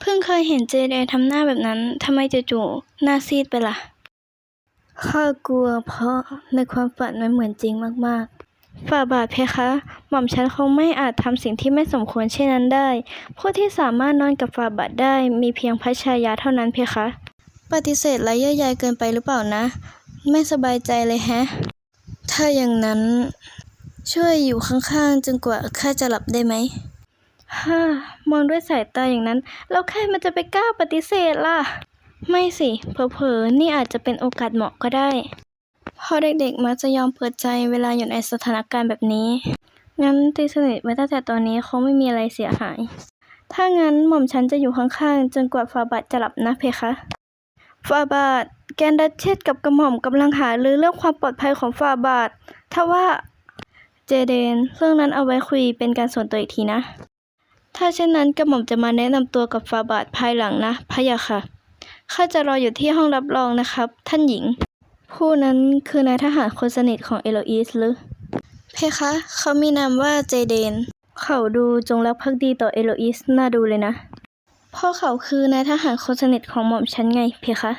เพิ่งเคยเห็นเจเดทำหน้าแบบนั้นทำไมจู่ๆหน้าซีดไปล่ะข้ากลัวเพราะในความฝันมันเหมือนจริงมากๆ ฝ่าบาทเพคะ หม่อมฉันคงไม่อาจทำสิ่งที่ไม่สมควรเช่นนั้นได้ ผู้ที่สามารถนอนกับฝ่าบาทได้มีเพียงพระชายาเท่านั้นเพคะ ปฏิเสธไร้เย่อใยเกินไปหรือเปล่านะ ไม่สบายใจเลยแฮะ ถ้าอย่างนั้น ช่วยอยู่ข้างๆจนกว่าข้าจะหลับได้ไหม ฮ่ามองด้วยสายตาอย่างนั้น แล้วใครมันจะไปกล้าปฏิเสธล่ะ ไม่สิ เผลอๆ นี่อาจจะเป็นโอกาสเหมาะก็ได้เพราะเด็กๆมักจะยอมเปิดใจเวลาอยู่ในสถานการณ์แบบนี้ งั้นตีสนิทไว้ตั้งแต่ตอนนี้คงไม่มีอะไรเสียหาย ถ้างั้นหม่อมฉันจะอยู่ข้างๆ จนกว่าฟาบาทจะหลับนะเพคะฟาบาทแกนดัชเชตกับกระหม่อมกำลังหารือเรื่องความปลอดภัยของฟาบาททว่าเจเดนเรื่องนั้นเอาไว้คุยเป็นการส่วนตัวอีกทีนะ ถ้าเช่นนั้นกระหม่อมจะมาแนะนำตัวกับฟาบาทภายหลังนะพะยะค่ะ ข้าจะรออยู่ที่ห้องรับรองนะครับ ท่านหญิง ผู้นั้นคือนายทหารคนสนิทของเอโลอีสหรือ เพคะ เขามีนามว่าเจเดน เขาดูจงรักภักดีต่อเอโลอีสน่าดูเลยนะเพราะเขาคือนายทหารคนสนิทของหม่อมฉันไง เพคะ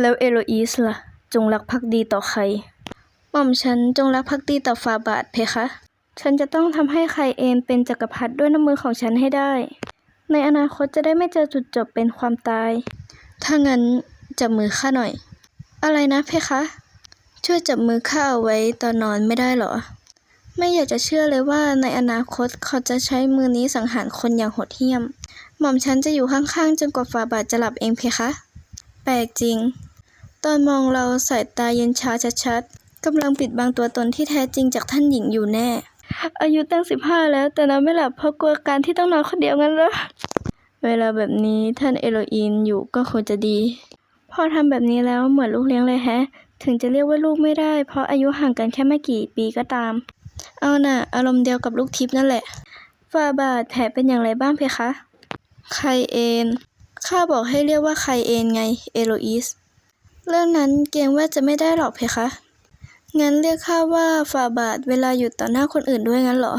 แล้วเอโลอีสล่ะ จงรักภักดีต่อใคร หม่อมฉันจงรักภักดีต่อฟาบาทเพคะ ฉันจะต้องทำให้ใครเอนเป็นจักรพรรดิด้วยน้ำมือของฉันให้ได้ ในอนาคตจะได้ไม่เจอจุดจบเป็นความตาย ถ้างั้นจับมือข้าหน่อย อะไรนะเพคะ ช่วยจับมือข้าเอาไว้ตอนนอนไม่ได้หรอ ไม่อยากจะเชื่อเลยว่าในอนาคตเขาจะใช้มือนี้สังหารคนอย่างโหดเหี้ยม หม่อมฉันจะอยู่ข้างๆจนกว่าฝ่าบาทจะหลับเองเพคะ แปลกจริง ตอนมองเราสายตาเย็นชาชัดๆกำลังปิดบังตัวตนที่แท้จริงจากท่านหญิงอยู่แน่ อายุตั้งสิบห้าแล้ว แต่นอนไม่หลับเพราะกลัวการที่ต้องนอนคนเดียวงั้นเหรอ เวลาแบบนี้ท่านเอโลอีนอยู่ก็คงจะดี พ่อทำแบบนี้แล้วเหมือนลูกเลี้ยงเลยแฮะ ถึงจะเรียกว่าลูกไม่ได้ เพราะอายุห่างกันแค่ไม่กี่ปีก็ตาม เอาน่ะ อารมณ์เดียวกับลูกทิพย์นั่นแหละฝ่าบาทแผลเป็นอย่างไรบ้างเพคะไครเอนข้าบอกให้เรียกว่าไครเอนไง เอโลอีส เรื่องนั้นเกรงว่าจะไม่ได้หรอกเพคะ งั้นเรียกข้าว่าฝ่าบาทเวลาอยู่ต่อหน้าคนอื่นด้วยงั้นเหรอ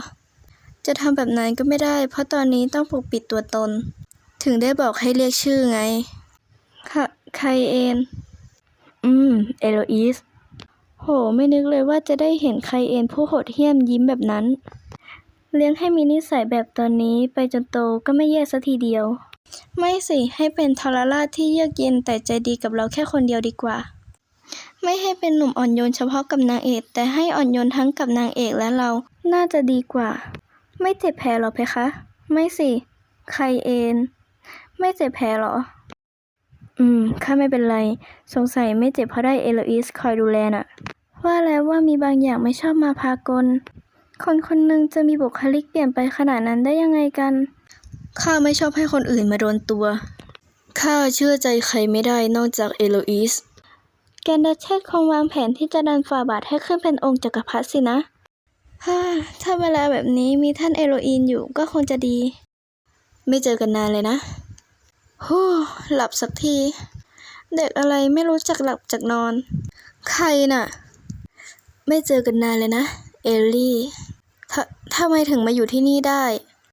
จะทำแบบนั้นก็ไม่ได้ เพราะตอนนี้ต้องปกปิดตัวตน ถึงได้บอกให้เรียกชื่อไงค่ะไคเอนอืม เอโลอีส โห ไม่นึกเลยว่าจะได้เห็นไคเอนผู้โหดเหี้ยมยิ้มแบบนั้น เลี้ยงให้มีนิสัยแบบตอนนี้ไปจนโตก็ไม่แย่สัทีเดียว ไม่สิ ให้เป็นทรราชที่เยือกเย็นแต่ใจดีกับเราแค่คนเดียวดีกว่า ไม่ให้เป็นหนุ่มอ่อนโยนเฉพาะกับนางเอก แต่ให้อ่อนโยนทั้งกับนางเอกและเรา น่าจะดีกว่า ไม่เจ็บแผลหรอเพคะ ไม่สิ ใครเอนไม่เจ็บแผลหรอ อืม ข้าไม่เป็นไร สงสัยไม่เจ็บเพราะได้เอโลอีสคอยดูแลน่ะ ว่าแล้วว่ามีบางอย่างไม่ชอบมาพากล คนคนหนึ่งจะมีบุคลิกเปลี่ยนไปขนาดนั้นได้ยังไงกัน ข้าไม่ชอบให้คนอื่นมาโดนตัว ข้าเชื่อใจใครไม่ได้นอกจากเอโลอีส แกนดัชเชตคงวางแผนที่จะดันฝ่าบาทให้ขึ้นเป็นองค์จักรพรรดิสินะฮ่าถ้าเวลาแบบนี้มีท่านเอโลอีนอยู่ก็คงจะดี ไม่เจอกันนานเลยนะฮู้หลับสักที เด็กอะไรไม่รู้จักหลับจากนอน ใครน่ะ ไม่เจอกันนานเลยนะ เอลลี่ททำไมถึงมาอยู่ที่นี่ได้